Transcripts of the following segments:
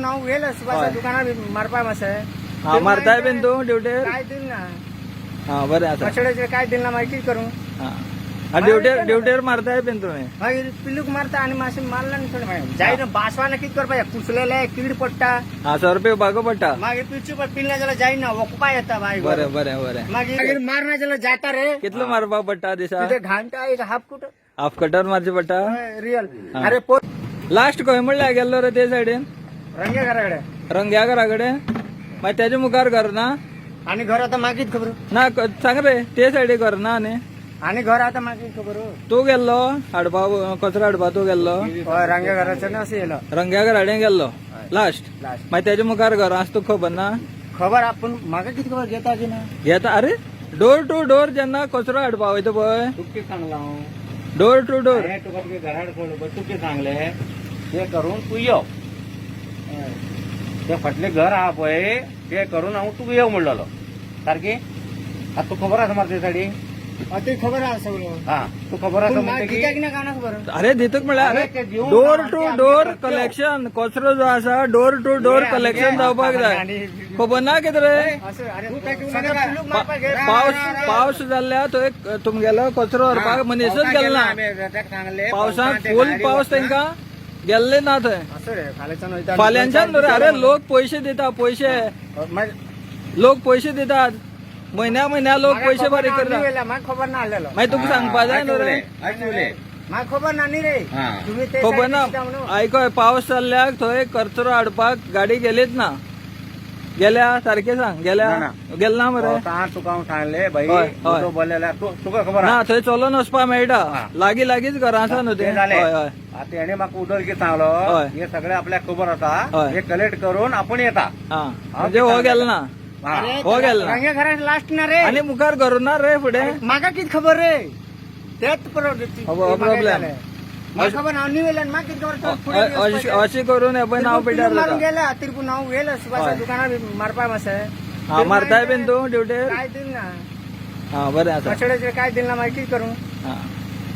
नाव सुभाष हय. दुकानार मारपा मासे मारताय बीन तू ड्युटेर काय दिल ना? हा बरें मसड्याचे काय दिल ना माहिती करू? हा. ड्युटेर ड्युटेर मारताय बीन तुम्ही? मागीर पिल्लूक मारता आणि मासे मारला नाही थोडे मागीर जाय ना बासवाना कित करपा कुसलेले कीड पडटा हा सौ रुपये भागो पडटा मागीर पिलची पण पिल्ल्या जाल्यार जायना वखपा येता मागीर बरें बरें बरें. मागीर मागीर मारना जाल्यार जाता रे. कितलो मारपाक पडटा दिसा तिथे घांटा एक हाफ कुट हाफ कटर मारचे पडटा रियल. अरे लास्ट खंय म्हणल्यार गेल्लो रे ते सायडीन रंगे घराकडे. रंग्या घरा कडेन मागीर तेजे मुखार घर ना? आणि घर आता मागीत खबर. ना सांग रे ते सायडीक घर ना न्ही आणि घर आता मागीत खबर. तू गेल्लो हाडपा कचरो हाडपा तू गेल्लो. हय रंगे घराचं ना असं येलं रंग्या घरा कडेन गेल्लो. लास्ट लास्ट मागीर तेजे मुखार घर आसा तुका खबर ना? खबर आपण म्हाका किती खबर घेता की ना? घेता अरे डोर टू डोर जेन्ना कचरो हाडपा वयता पळय तुका सांगला हांव डोर टू डोर तुका घराड सोड तुके सांगले ते करून तू यो. ते फाटले घर आहा पळय ते करून हांव तुका येव म्हणलेलो. सारकी आता तू खबर आसा मरे ते साडी ते खबर आहा सगळं. हा तू खबर आसा खबर अरे दितूक म्हळ्यार अरे डोर टू डोर. कलेक्शन कचरो जो आसा डोर टू डोर कलेक्शन जावपाक जाय. खबर ना कितें रे? पाऊस पावस पावस जाल्ल्या थंय तुमगेलो कचरो व्हरपाक मनीसच गेलो ना. पावसांत फुल पावस तांकां गेल्ले ना थंय फाल्यांच्यान रे अरे लोक पयशे दिता पयशे लोक पयशे दितात. म्हयन्या म्हयन्या लोक पयशे फारीक करतात. म्हाका खबर ना आलेलो. मागीर तुका सांगपा जाय न्हू रे म्हाका खबर ना न्ही रे. तुम्ही ते खबर ना. म्हणून. आयकोय पावस जाल्ल्याक थंय कचरो हाडपाक गाडी गेलीच ना. गेल्या सारखे सांग गेल्या ना, गेल ना मरे तुका हांव सांगले बाई हय, हय. उजो बोललेल्या तू- तुका खबर ना थंय चलोन वचपा मेळटा. हा. लागीं लागींच घरां आसा न्हू ते. ते जालें. हय हय. आता याने म्हाका उदर कितें सांगलो? हय. हे सगळे आपल्याक खबर आसा हय. हे कलेक्ट करून आपण येता. हा. म्हणजे हो गेल ना. हो. गेल ना. रंगे घरात लास्ट ना रे. आनी मुखार घर ना रे फुडें म्हाका किती खबर रे? तेच प्रॉब्लेम अशी करून नांव जाता गेला तिरपूर नाव येलं सुभाष हय. दुकानार मारपा मासे हा मारताय बीन तू ड्युटेर काय दिल ना? हा बरें काय दिल ना माहिती करू?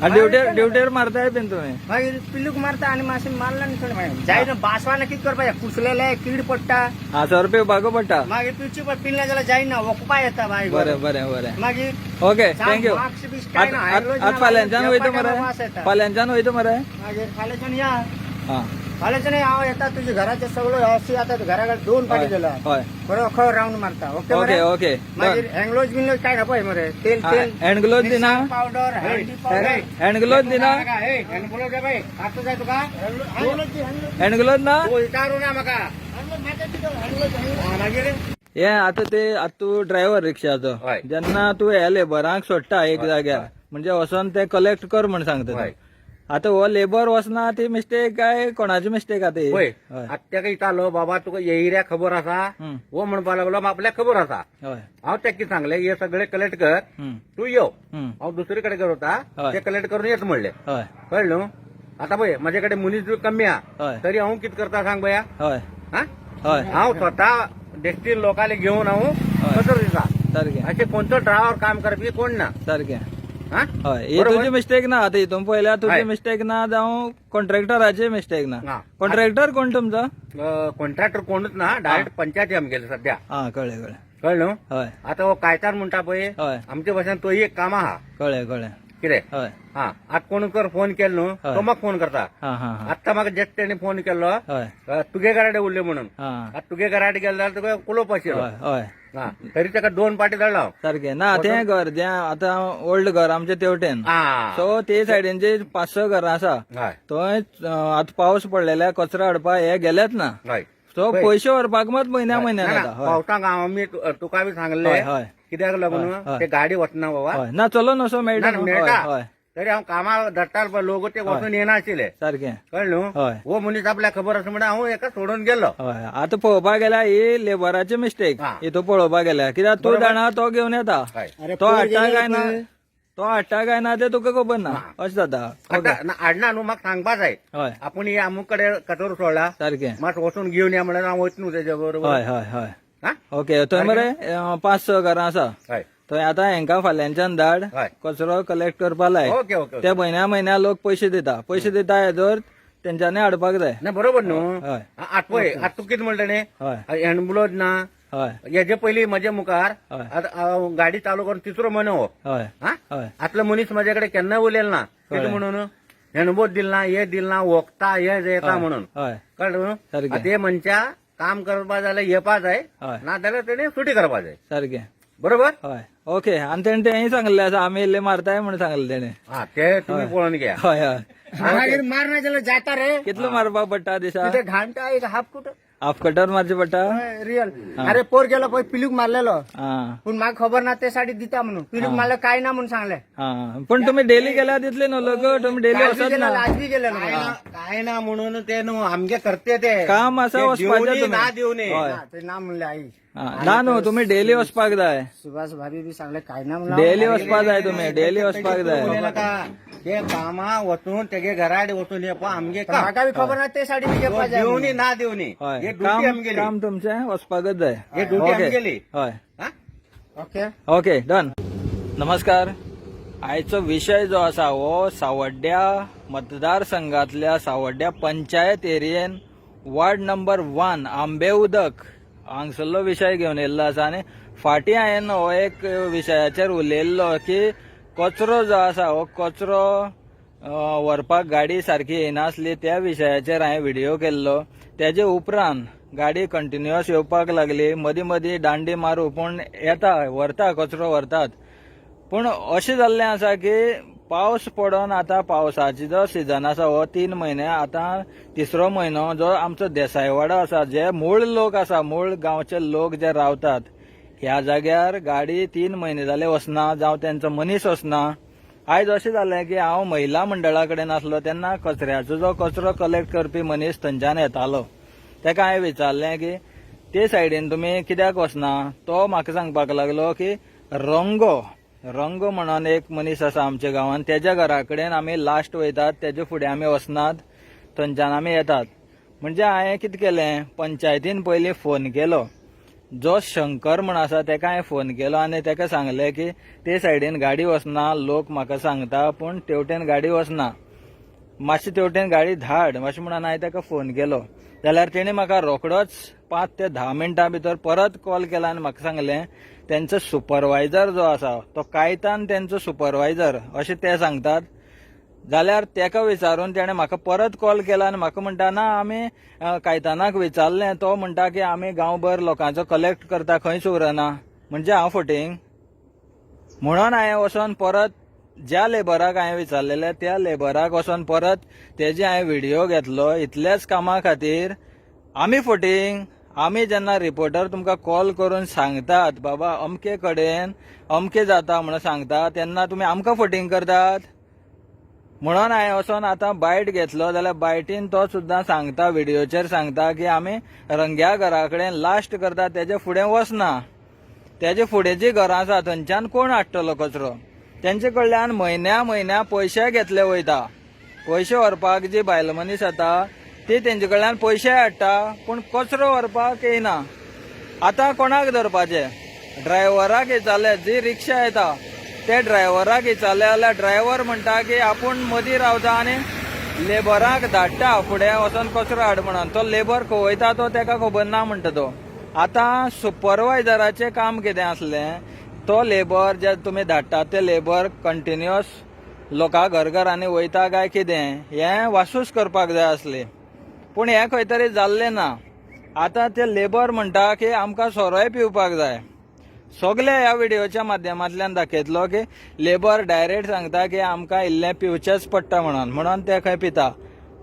हा मारताय बीन तुमी मागीर पिल्लूक मारता आणि मासे मारला नाही थोडे मागीर जाय ना बासवाना किती करपा कुसलेले कीड पडटा हा सौ रुपये भागो पडटा मागीर पिलची पण पिल्ल्या जाल्यार जायना वखपा येता मागीर बरें बरें बरें. मागीर ओके थँक्यू मार्क्स बीस काय ना आज फाल्यांच्यान वयता मरे. फाल्यांच्यान वयता मरे मागीर फाल्यांच्यान या. हा. फाल्यांच्यान हांव येता तुझ्या घराचे सगळं अशी आता घराकडे दोन पाटी गेलो हय. बरो खंय राऊंड मारता. Okay okay? ओके. मागीर हँगलोज बिंगलोज काय ना पळय मरे? तेल तेल. हँड ग्लोव्ज दिना. पावडर हळदी पावडर दिना. हँड ग्लोव्ज दे बाई. आता जाय तुका हँड ग्लोव्ज ना? तू विचारू ना म्हाका हा, मागीर हे आता ते आता तू ड्रायव्हर रिक्षाचो हय. जेन्ना तू हे लेबरांक सोडटा एक जाग्यार म्हणजे वचोन ते कलेक्ट कर म्हण सांगता हय. आता हो लेबर वचना ती मिस्टेक काय कोणाची मिस्टेक आता ही? हय. आत्याक इतालो बाबा तुका येयऱ्या खबर आसा. हम्म. हो म्हणपा लागलो आपल्याक खबर आसा. हय. हांव तेका सांगले हे सगळे कलेक्ट कर. हम्म. तू यो. हम्म. हांव दुसरे कडेन करता हय. ते कलेक्ट करून येत म्हणले. हय. न्हू आता पळय म्हाजे कडेन मनीस बी कमी हय. तरी हांव कितें करता सांग बया? हय. हा? हय. हांव स्वता डेस्टीन लोकांले घेवन हांव कचरो दिता सारखें अशें खंयचो ड्रायव्हर काम करपी कोण ना. सारखें हा हय ही? तुजी मिस्टेक ना आता हितून पयल्या तुजी. मिस्टेक ना जावं कॉन्ट्रॅक्टराची मिस्टेक ना. कॉन्ट्रॅक्टर कोण तुमचो? कॉन्ट्रॅक्टर कोणूच ना डायरेक्ट पंचायती आमगेले सध्या. हा कळ्ळें कळ्ळें कळ्ळें न्हू हय. आता हो कायतार म्हणटा पळय हय. आमचे भाशेन तो एक काम आहा कळ्ळें कळ्ळें कितें हय. हा. आता कोण कर फोन केलो न्हू. तो म्हाका फोन करता. हा हा हा. आत्ता म्हाका जस्ट तेणी फोन केलो. हय. अ, तुगे घराडे उरले म्हणून. हा. आता तुगे घराडे गेलो जाल्यार तुका उलोवप आशिल्लो हय हय. हा. तरी ताका दोन पाटी धाडला हांव. सारखें. ना तें घर जें आतां ओल्ड घर आमच्या तेवटेन. आ सो ते सायडीन जे पाच स घरां आसा हय. थंय अं, आतां पावस पडलेल्या कचरो हाडपा हे गेलेत ना. हय. सो पळय. पयशे व्हरपाक मात म्हयन्या म्हयन्यान ना, ना, येता हय. पावसाक हांव मी तु- तुका बी सांगले हय हय. कित्याक लागून? हय. ते गाडी वचना बाबा. हय. ना चलो नसो मेळटा ना, न्हू? हय तरी हांव कामाक धरतालो पळय लोक ते वचून येना आशिल्ले सारखें. कळ्ळें न्हू हय. हो मनीस आपल्याक खबर आसा म्हणून हांव एका सोडून गेलो. हय. आतां पळोवपाक गेल्यार ही लेबराची मिस्टेक हा. ही तू पळोवपाक गेल्यार कित्याक तूं बरोबर. जाणा तो घेवन येता. हय. तो हाडटा काय ना तो हाडटा काय ना ते तुका खबर ना. अशें जाता ओके आता ना- हाडना न्हू म्हाका सांगपा जाय. हय. आपूण हे अमूक कडेन कचरो सोडला. सारखें मात वचून घेवन या म्हणल्यार हांव वयता न्हू तेच्या बरोबर. हय हय हय. हा? ओके थंय मरे पांच स घरां आसा. हय. थंय आतां हेंका फाल्यांच्यान धाड कचरो कलेक्ट करपा लाय. Okay okay. ते म्हयन्या म्हयन्या लोक पयशे दिता. पयशे दिता हेजोर तेंच्यांनी हाडपाक जाय. ना बरोबर न्हू? हय. आठ पळय आतां तूं कितें म्हणटा न्ही हय हँडब्लोज ना हय. हेजे पयलीं म्हजे मुखार. आतां गाडी चालू करून तिसरो म्हयनो हो. हय. हा? हय. आतलो मनीस म्हाजे कडेन केन्नाय उलयलो ना कितें. म्हणून हँडबोट दिल ना हे दिल ना वखता हे जे येता. म्हणून. हय. कळ्ळें न्हू? सारकें. आतां ते मनशा काम करपा जाल्यार येवपा जाय हय. ना जाल्यार तेणी सुटी करपा जाय सारकें बरोबर? हय. ओके. आनी तेणे तेंय सांगलें आसा आमी इल्ले मारताय म्हणून सांगलें तेणे हा ते तुम्ही पळोवन घ्या. हय हय. मारना जाल्यार जाता रे. कितलो मारपाक पडटा दिसा? घांटा एक हाफ फूट हाफ कटर मारचे पडटा रियल अरे पोर गेलो पळय पिलूक मारलेलो. हा. पूण म्हाका खबर ना ते साडी दिता म्हणून. पिलूक मारलं काय ना म्हणून सांगले. हा. पण तुम्ही डेली गेल्यार दितले न्हू लोक? तुम्ही डेली वचत ना? आज बी गेले काय ना म्हणून ते न्हू आमगे करते ते. काम तुम्ही. ना दिवनी हय. ते ना म्हणले आई. हा, ना न्हू तुम्ही डेली वचपाक जाय. सुभाष भाभी बी सांगले काय ना म्हणून डेली वचपाक जाय तुम्ही डेली वचपाक जाय. ते कामा वचून तेगे घराडे वचून येपा आमगे म्हाका बी खबर ना ते साडी दिवनी ना दिवनी हे ड्युटी काम आमगेली काम तुमचें वचपाकच जाय. हे ड्युटी ओके आमगेली हय. ओके. ओके डन नमस्कार. आयचो विशय जो आसा हो सावड्ड्या मतदारसंघातल्या सावड्ड्या पंचायत एरियेन वार्ड नंबर वन आंबे उदक हांगसरलो विशय घेवन येयल्लो आसा आनी फाटीं हांवें हो एक विशयाचेर उलयल्लो की कचरो जो आसा हो कचरो व्हरपाक गाडी सारकी येनासली त्या विशयाचेर हांवें व्हिडिओ केल्लो. तेजे उपरांत गाडी कंटिन्युअस येवपाक लागली मदीं मदीं दांडी मारूं पूण येता व्हरता कचरो व्हरतात. पूण अशें जाल्लें आसा की पावस पडोन आतां पावसाची जो सिजन आसा हो तीन म्हयने आतां तिसरो म्हयनो जो आमचो देसायवाडो आसा जे मूळ लोक आसा मूळ गांवचे लोक जे रावतात ह्या जाग्यार गाडी तीन म्हयने जाले वचना जावं तेंचो मनीस वचना आयज अशें जालें की हांव महिला मंडळा कडेन आसलो तेन्ना कचऱ्याचो जो कचरो कलेक्ट करपी मनीस थंयच्यान येतालो. तेका हांवें विचारलें की ते सायडीन तुमी कित्याक वचना तो म्हाका सांगपाक लागलो की रंगो. रंगो म्हणून एक मनीस आसा आमच्या गांवांत तेज्या घरा कडेन आमी लास्ट वयतात तेजे फुडें आमी वचनात थंयच्यान आमी येतात. म्हणजे हांवें कितें केलें? पंचायतीन पयलीं फोन केलो. जो शंकर म्हण आसा तेका हांवें फोन केलो आनी तेका सांगलें की ते सायडीन गाडी वचना लोक म्हाका सांगता पूण तेवटेन गाडी वचना मातशी तेवटेन गाडी धाड अशें म्हणून हांवें ताका फोन केलो. जाल्यार तेणी म्हाका रोखडोच पांच ते धा मिनटां भितर परत कॉल केला आनी म्हाका सांगलें तेंचो सुपरवायझर जो आसा तो कायतान तेंचो सुपरवायझर अशें ते सांगतात. जाल्यार तेका विचारून ताणें म्हाका परत कॉल केला आनी म्हाका म्हणटा ना आमी कायतानाक विचारलें. तो म्हणटा की आमी गांवभर लोकांचो कलेक्ट करता खंयच उरना म्हणजे हांव फटींग. म्हणून हांवें वचोन परत ज्या लेबराक हांवें विचारलेले त्या लेबराक वचोन परत तेजे हांवें व्हिडिओ घेतलो इतल्याच कामा खातीर. आमी फटींग. आमी जेन्ना रिपोर्टर तुमकां कॉल करून सांगतात बाबा अमके कडेन अमके जाता म्हणून सांगता तेन्ना तुमी आमकां फटींग करतात? म्हणून हांवें वचोन आतां बायट घेतलो जाल्यार बायटीन तो सुद्दां सांगता व्हिडियोचेर सांगता की आमी रंग्या घरा कडेन लास्ट करता तेजे फुडें वचना तेजे फुडें जी घरां आसा थंयच्यान कोण हाडटलो कचरो? तेंचे कडल्यान म्हयन्या म्हयन्या पयशे घेतले वयता. पयशे व्हरपाक जी बायल मनीस येता ती तेंचे कडल्यान पयशे हाडटा पूण कचरो व्हरपाक येना आतां कोणाक धरपाचे? ड्रायव्हराक विचारले जी रिक्षा येता ते ड्रायव्हराक विचारले जाल्यार ड्रायव्हर म्हणटा की आपूण मदीं रावता आनी लेबराक धाडटा फुडें वचोन कचरो हाड म्हणून. तो लेबर खवयता तो तेका खबर ना म्हणटा तो. आतां सुपरवायझराचें काम कितें आसलें? तो लेबर जे तुमी धाडटा ते लेबर कंटिन्युअस लोकां घरघरांनी वयता काय कितें? हें वासूस करपाक जाय आसलें. पूण हें खंय तरी जाल्लें ना. आतां ते लेबर म्हणटा की आमकां सोरोय पिवपाक जाय. सगळे ह्या व्हिडिओच्या माध्यमांतल्यान दाखयतलो की लेबर डायरेक्ट सांगता की आमकां इल्लें पिवचेंच पडटा म्हणून. म्हणून ते खंय पिता.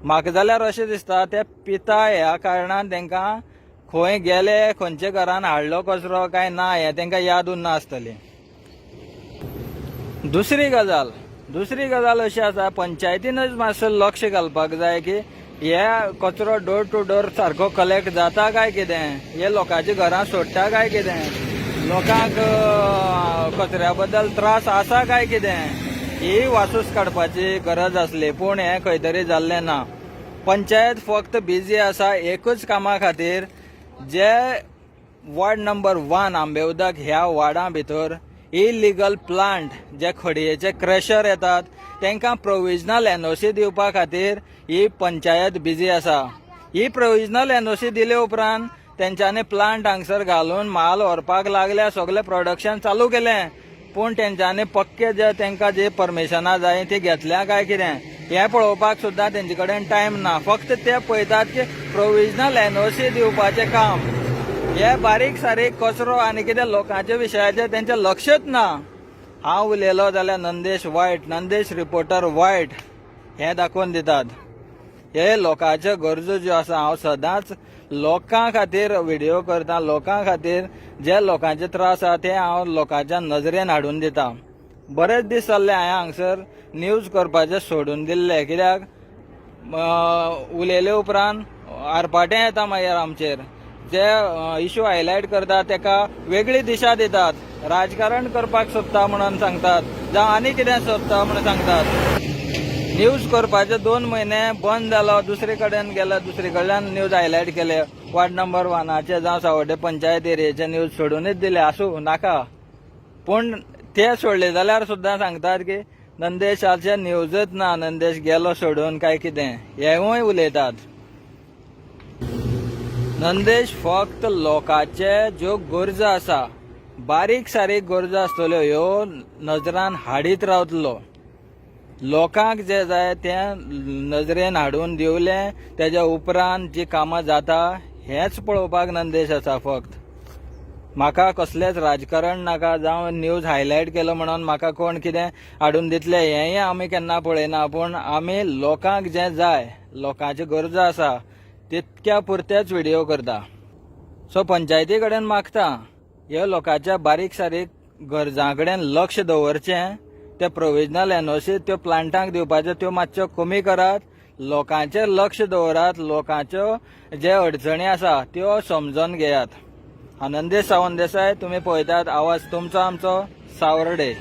म्हाका जाल्यार अशें दिसता ते पिता ह्या कारणान तांकां खंय गेले खंयचे घरान हाडलो कचरो काय ना हें तांकां याद उरना आसतली. दुसरी गजाल. दुसरी गजाल अशी आसा पंचायतीनच मातसो लक्ष घालपाक जाय की हे कचरो डोर टू डोर सारको कलेक्ट जाता काय कितें? हे लोकांची घरां सोडटा काय कितें? लोकांक कचऱ्या बद्दल त्रास आसा काय कितें? ही वासूस काडपाची गरज आसली पूण हें खंय तरी जाल्लें ना. पंचायत फक्त बिजी आसा एकूच कामा खातीर जे वॉर्ड नंबर वन आंबेउदक ह्या वॉर्डा भितर इलिगल प्लांट जे खडयेचे क्रॅशर येतात तांकां प्रोविजनल एनओसी दिवपा खातीर ही पंचायत बिजी आसा. ही प्रोविजनल एनओसी दिले उपरांत तेंच्यांनी प्लांट हांगसर घालून माल व्हरपाक लागल्या सगळें प्रोडक्शन चालू केलें. पूण तेंच्यांनी पक्के जे तांकां जे परमिशनां जाय ती घेतल्या काय कितें? हें पळोवपाक सुद्दां तेंचे कडेन टायम ना. फक्त ते पळयतात की प्रोविजनल एनओसी दिवपाचें काम. हे बारीक सारीक कचरो आनी कितें लोकांच्या विशयाचेर तेंचें लक्षच ना. हांव उलयलो जाल्यार नंदेश वायट नंदेश रिपोर्टर वायट हे दाखोवन दितात. हे लोकांच्यो गरजो ज्यो आसा हांव सदांच लोकां खातीर व्हिडिओ करता लोकां खातीर जे लोकांचे त्रास आसा ते हांव लोकांच्या नजरेन हाडून दिता. बरेच दीस जाल्ले हांवें हांगसर न्यूज करपाचें सोडून दिल्ले. कित्याक? उलयले उपरांत आरपाटें येता मागीर आमचेर. जे इश्यू हायलायट करतात तेका वेगळी दिशा दितात. राजकारण करपाक सोदता म्हणून सांगतात. जावं आनी कितें सोदता म्हणून सांगतात. न्यूज करपाचे दोन म्हयने बंद जालो दुसरे कडेन गेलो दुसरे कडल्यान न्यूज हायलायट केले. वार्ड नंबर वनाचे जावं सावड्डे पंचायत एरियेचे न्यूज सोडूनच दिले. आसूं नाका. पूण ते सोडले जाल्यार सुद्दां सांगतात की नंदेशाचे न्यूजच ना. नंदेश गेलो सोडून काय कितें? हेवूय उलयतात. नंदेश फक्त लोकांचे ज्यो गरजो आसा बारीक सारीक गरजो आसतल्यो ह्यो नजरान हाडीत रावतलो. लोकांक जे जाय ते नजरेन हाडून दिवले तेज्या उपरांत जी कामां जाता हेच पळोवपाक नंदेश आसा फक्त. म्हाका कसलेंच राजकारण नाका जावं न्यूज हायलायट केलो म्हणून म्हाका कोण कितें हाडून दितले हेंय आमी केन्ना पळयना पूण आमी लोकांक जें जाय लोकांच्यो गरजो आसा तितक्या पुरतेच व्हिडिओ करता. सो पंचायती कडेन मागता. ह्या लोकांच्या बारीक सारीक गरजां कडेन लक्ष दवरचें. ते प्रोविजनल एनओसी त्यो प्लांटांक दिवपाच्यो त्यो मातश्यो कमी करात. लोकांचेर लक्ष दवरात लोकांच्यो जे अडचणी आसा त्यो समजून घेयात. आनंदे सावंत देसाय तुमी पळयतात आवाज तुमचो आमचो सावर्डे.